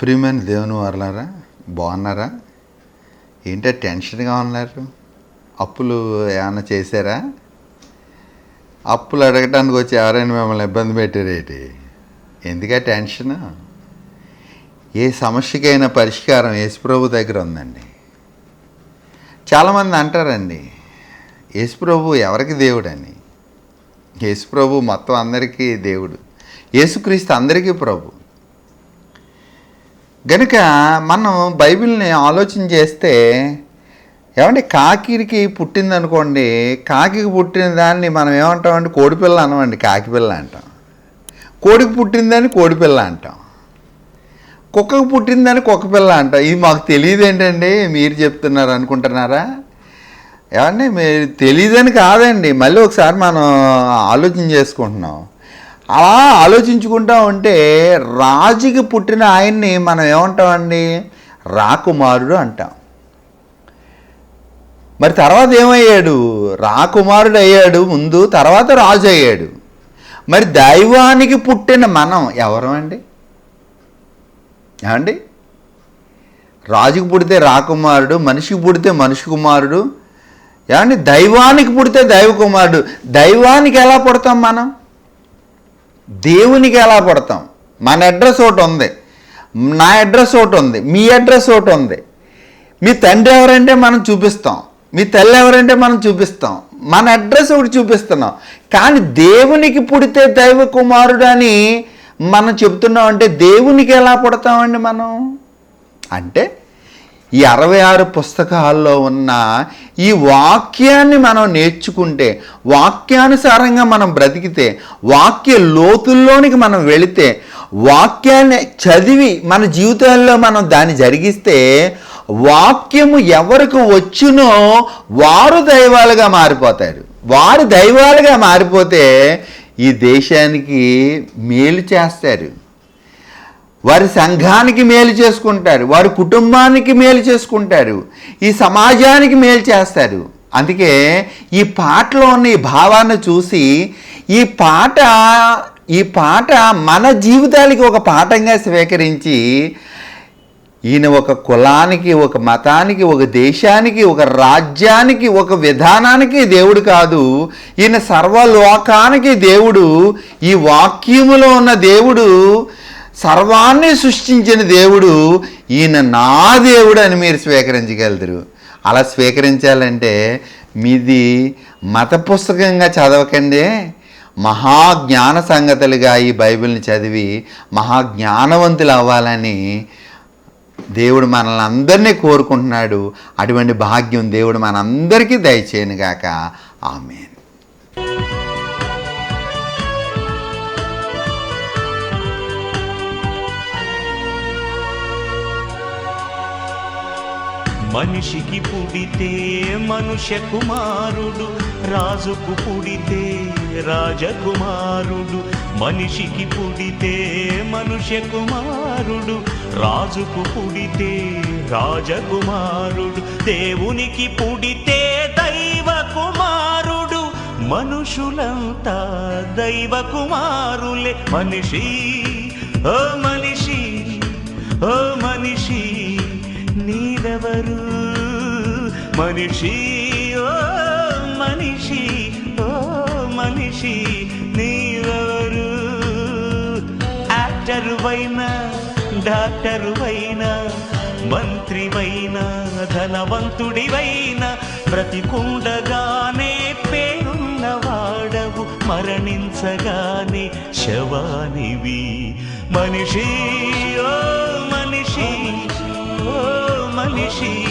ప్రియమైన దేవుని వారలారా బాగున్నారా? ఏంటో టెన్షన్గా ఉన్నారు? అప్పులు ఏమైనా చేశారా? అప్పులు అడగటానికి వచ్చి ఎవరైనా మిమ్మల్ని ఇబ్బంది పెట్టారేటి ఎందుక టెన్షన్? ఏ సమస్యకైనా పరిష్కారం యేసుప్రభు దగ్గర ఉందండి. చాలామంది అంటారండి యేసుప్రభు ఎవరికి దేవుడని? యేసుప్రభు మొత్తం అందరికీ దేవుడు. యేసుక్రీస్తు అందరికీ ప్రభు. గనుక మనం బైబిల్ని ఆలోచన చేస్తే ఏమంటే కాకిరికి పుట్టిందనుకోండి కాకికి పుట్టిన దాన్ని మనం ఏమంటామంటే కోడిపిల్ల అనమండి కాకిపిల్ల అంటాం. కోడికి పుట్టిందని కోడిపిల్ల అంటాం. కుక్కకు పుట్టిందని కుక్కపిల్ల అంటాం. ఇది మాకు తెలియదు ఏంటండి? మీరు చెప్తున్నారు అనుకుంటున్నారా? ఏమండి మీరు తెలియదని కాదండి. మళ్ళీ ఒకసారి మనం ఆలోచన చేసుకుంటున్నాం. అలా ఆలోచించుకుంటా ఉంటే రాజుకి పుట్టిన ఆయన్ని మనం ఏమంటామండి? రాకుమారుడు అంటాం. మరి తర్వాత ఏమయ్యాడు? రాకుమారుడు అయ్యాడు ముందు తర్వాత రాజు అయ్యాడు. మరి దైవానికి పుట్టిన మనం ఎవరం అండి? ఏమండి? రాజుకు పుడితే రాకుమారుడు మనిషికి పుడితే మనిషి కుమారుడు. ఏమండి? దైవానికి పుడితే దైవ కుమారుడు. దైవానికి ఎలా పుడతాం మనం? దేవునికి ఎలా పుడతాం? మన అడ్రస్ ఒకటి ఉంది. నా అడ్రస్ ఒకటి ఉంది. మీ అడ్రస్ ఒకటి ఉంది. మీ తండ్రి ఎవరంటే మనం చూపిస్తాం. మీ తల్లి ఎవరంటే మనం చూపిస్తాం. మన అడ్రస్ ఒకటి చూపిస్తున్నాం. కానీ దేవునికి పుడితే దైవ కుమారుడు అని మనం చెప్తున్నాం అంటే దేవునికి ఎలా పుడతామండి మనం? అంటే ఈ అరవై ఆరు పుస్తకాల్లో ఉన్న ఈ వాక్యాన్ని మనం నేర్చుకుంటే వాక్యానుసారంగా మనం బ్రతికితే వాక్య లోతుల్లోనికి మనం వెళితే వాక్యాన్ని చదివి మన జీవితాల్లో మనం దాన్ని జరిగిస్తే వాక్యము ఎవరికి వచ్చినో వారు దైవాలుగా మారిపోతారు. వారు దైవాలుగా మారిపోతే ఈ దేశానికి మేలు చేస్తారు. వారి సంఘానికి మేలు చేసుకుంటారు వారి కుటుంబానికి మేలు చేసుకుంటారు ఈ సమాజానికి మేలు చేస్తారు. అందుకే ఈ పాటలో ఉన్న ఈ భావాన్ని చూసి ఈ పాట ఈ పాట మన జీవితాలకి ఒక పాఠంగా స్వీకరించి ఈయన ఒక కులానికి ఒక మతానికి ఒక దేశానికి ఒక రాజ్యానికి ఒక విధానానికి దేవుడు కాదు. ఈయన సర్వలోకానికి దేవుడు ఈ వాక్యములో ఉన్న దేవుడు సర్వాన్ని సృష్టించిన దేవుడు ఈయన నా దేవుడు అని మీరు స్వీకరించగలుగుతారు అలా స్వీకరించాలంటే మీది మత పుస్తకంగా చదవకండి. మహాజ్ఞాన సంగతులుగా ఈ బైబిల్ని చదివి మహాజ్ఞానవంతులు అవ్వాలని దేవుడు మనల్ని అందరినీ కోరుకుంటున్నాడు. అటువంటి భాగ్యం దేవుడు మనందరికీ దయచేయను గాక ఆమెన్. మనిషికి పుడితే మనుష్య కుమారుడు రాజుకు పుడితే రాజకుమారుడు మనిషికి పుడితే మనుష్య కుమారుడు రాజుకు పుడితే రాజకుమారుడు దేవునికి పుడితే దైవ కుమారుడు మనుషులంతా దైవ కుమారులే. మనిషి ఓ మనిషి ఓ మనిషి నీవెవరు మనిషి ఓ మనిషి ఓ మనిషి నీవెవరు? యాక్టరువైనా డాక్టరువైనా మంత్రివైనా ధనవంతుడివైనా బ్రతికుండగానే పేరున్న వాడవు మరణించగానే శవానివి. మనిషి ఓ మనిషి ఓ మనిషి నీవెవరు